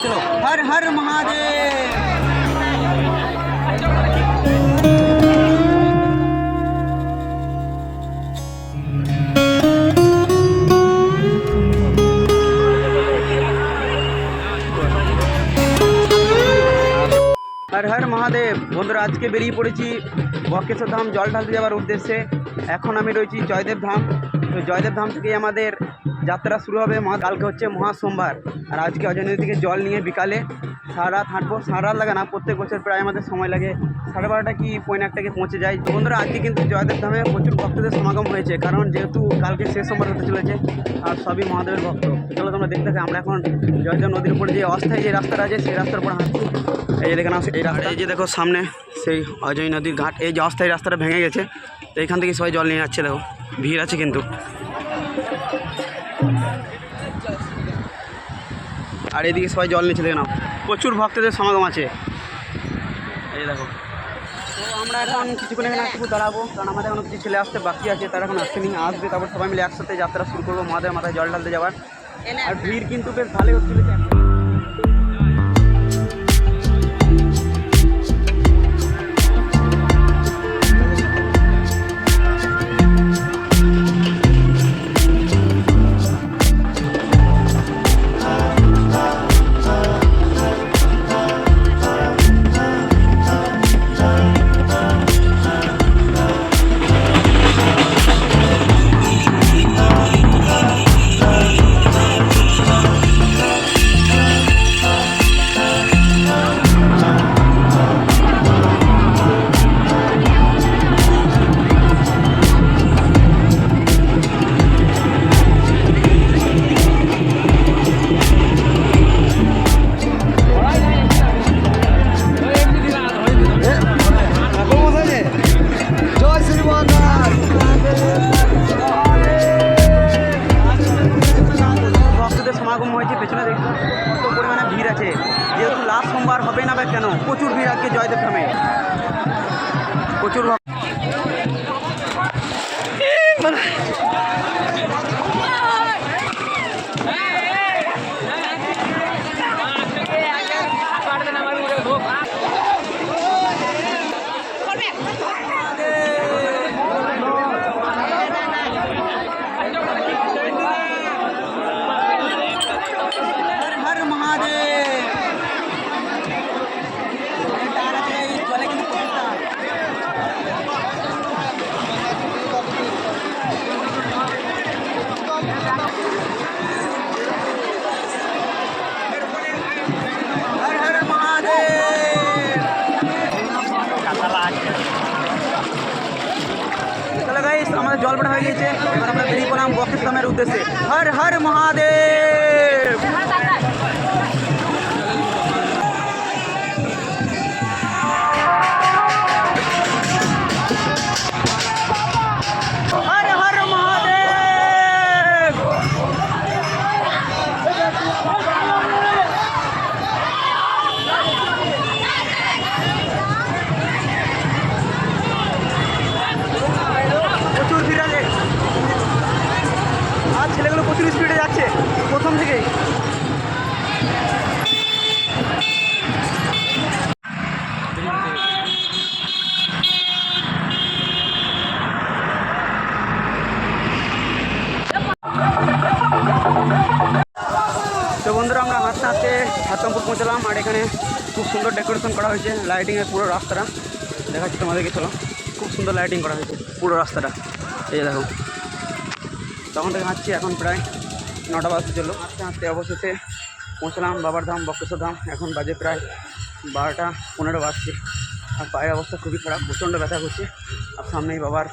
चलो हर हर महादेव হর হর মহাদেব বন্ধুরা আজকে বেরিয়ে পড়েছি বক্রেশ্বর ধাম জল ঢালতে যাওয়ার উদ্দেশ্যে এখন আমি রয়েছি জয়দেব ধাম। তো জয়দেব ধাম থেকেই আমাদের যাত্রা শুরু হবে। মহা কালকে হচ্ছে মহা সোমবার। আর আজকে অজয় নদী থেকে জল নিয়ে বিকালে সারা রাত হাঁটবো সারা রাত লাগে না প্রত্যেক বছর প্রায় আমাদের সময় লাগে। সাড়ে বারোটা কি পৌনে একটাকে পৌঁছে যায় তো বন্ধুরা আজকে কিন্তু জয়দেব ধামে প্রচুর ভক্তদের সমাগম হয়েছে। কারণ যেহেতু কালকে শেষ সোমবার হতে চলেছে আর সবই মহাদেবের ভক্ত। চলো তোমরা দেখতে থাকো আমরা এখন জয়দেব নদীর উপরে যে অস্থায়ী যে রাস্তাটা আছে সেই রাস্তার উপর হাঁটছি। এই যে দেখেন এই রাস্তা। এই যে দেখো সামনে সেই অজয় নদীর ঘাট এই যে অস্থায়ী রাস্তাটা ভেঙে গেছে। তো এইখান থেকে সবাই জল নিয়ে যাচ্ছে, দেখো। ভিড় আছে কিন্তু। আর এদিকে সবাই জল নিচ্ছে, দেখে নাও। প্রচুর ভক্তদের সমাগম আছে। এই দেখো। আমরা এখন কিছুক্ষণ এখানে একটু দাঁড়াবো। কারণ আমাদের এখনও কিছু ছেলে আসতে বাকি আছে, তারা এখন আসতেনি আসবে। তারপর সবাই মিলে একসাথে যাত্রা শুরু করব, মহাদেব মাথায় জল ঢালতে যাওয়ার। আর ভিড় কিন্তু বেশ ভালোই হচ্ছিল পরিমাণে ভিড় আছে। যেহেতু লাস্ট সোমবার হবে না কেন, প্রচুর ভিড় আজকে জয়দেব ধামে। প্রচুর চলো গাইস আমাদের জল হয়ে গেছে এবার আমরা বেরিয়ে পড়লাম বক্সের উদ্দেশ্যে। হর হর মহাদেব! আর ছেলেগুলো প্রচুর স্পিডে যাচ্ছে, প্রথম থেকেই। তো বন্ধুরা, আমরা হাঁটতে হাঁটতে হাতমপুর পৌঁছলাম, আর এখানে খুব সুন্দর ডেকোরেশন করা হয়েছে লাইটিংয়ের পুরো রাস্তাটা। দেখাচ্ছি তোমাদেরকে, চলো। খুব সুন্দর লাইটিং করা হয়েছে, পুরো রাস্তাটা। এই দেখো। তখন থেকে হাঁটছি, এখন প্রায় নটা বাজতে চলো হাঁটতে হাঁটতে অবশেষে পৌঁছলাম, বাবার ধাম, বক্রেশ্বর ধাম। এখন বাজে প্রায় বারোটা পনেরো বাজছে। আর পায়ের অবস্থা খুবই খারাপ, প্রচণ্ড ব্যথা করছে। আর সামনেই বাবার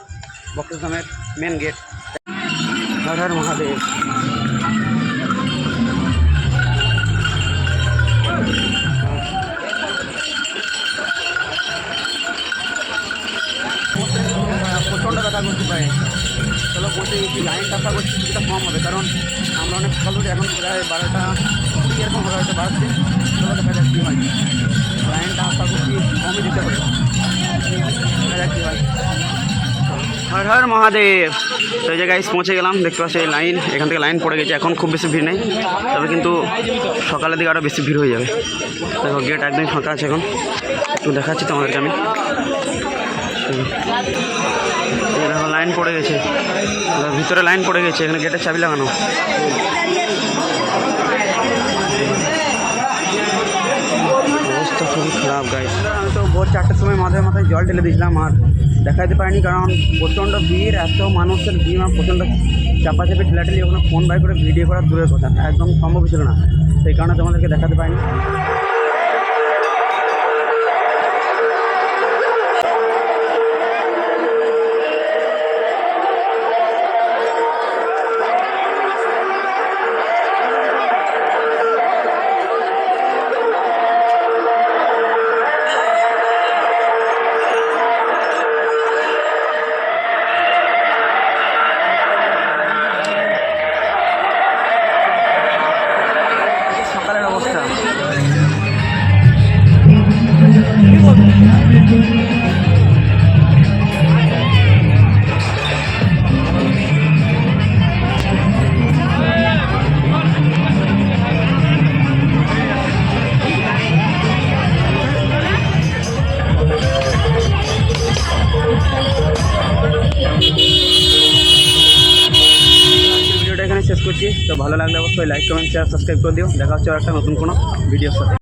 বক্রেশ্বর ধামের মেন গেট মহাদেব। চলো লাইনটা আশা করছি কিছুটা কম হবে, কারণ আমরা অনেক সকাল থেকে এখন প্রায় বারোটা, এরকম হবে হয়তো বাড়ছে চলো দেখা যাক হয়। লাইনটা আশা করছি কমই দিতে হবে দেখা যাক হয়। হর হর মহাদেব। তো এই জায়গায় পৌঁছে গেলাম, দেখতে পাচ্ছি এই লাইন, এখান থেকে লাইন পড়ে গেছে, এখন খুব বেশি ভিড় নেই, তবে কিন্তু সকালের দিকে আরও বেশি ভিড় হয়ে যাবে। দেখো গেট একদমই ফাঁকা আছে এখন। একটু দেখাচ্ছি তোমাদেরকে আমি। এই লাইন পড়ে গেছে। ভিতরে লাইন পড়ে গেছে, এখানে গেটের চাবি লাগানো। অবস্থা খুবই খারাপ গাইস আমি তো ভোর চারটের সময় মাথায় মাথায় জল ঢেলে দিয়েছিলাম, আর দেখাতে পারিনি, কারণ প্রচণ্ড ভিড়, এত মানুষের ভিড় আমার প্রচণ্ড চাপাচাপি, ঠেলাঠেলি, ওখানে ফোন বাই করে ভিডিও করার দূরের কথা, একদম সম্ভব ছিল না। সেই কারণে তোমাদেরকে দেখাতে পারিনি। তো ভালো লাগলে অবশ্যই লাইক কমেন্ট শেয়ার সাবস্ক্রাইব করে দিও। দেখা হচ্ছে আর একটা নতুন কোনো ভিডিওর সাথে।